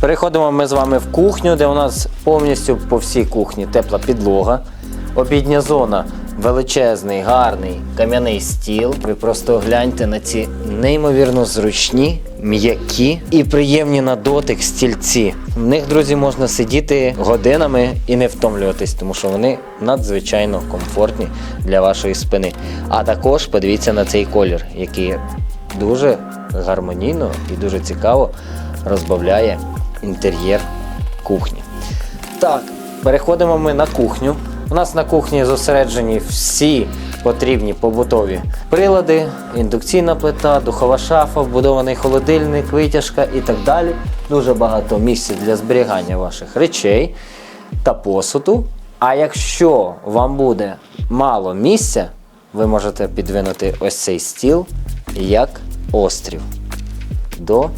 Переходимо ми з вами в кухню, де у нас повністю по всій кухні тепла підлога. Обідня зона, величезний, гарний кам'яний стіл. Ви просто гляньте на ці неймовірно зручні, м'які і приємні на дотик стільці. В них, друзі, можна сидіти годинами і не втомлюватись, тому що вони надзвичайно комфортні для вашої спини. А також подивіться на цей колір, який дуже гармонійно і дуже цікаво розбавляє інтер'єр кухні. Так, переходимо ми на кухню. У нас на кухні зосереджені всі потрібні побутові прилади, індукційна плита, духова шафа, вбудований холодильник, витяжка і так далі. Дуже багато місця для зберігання ваших речей та посуду. А якщо вам буде мало місця, ви можете підвинути ось цей стіл як острів до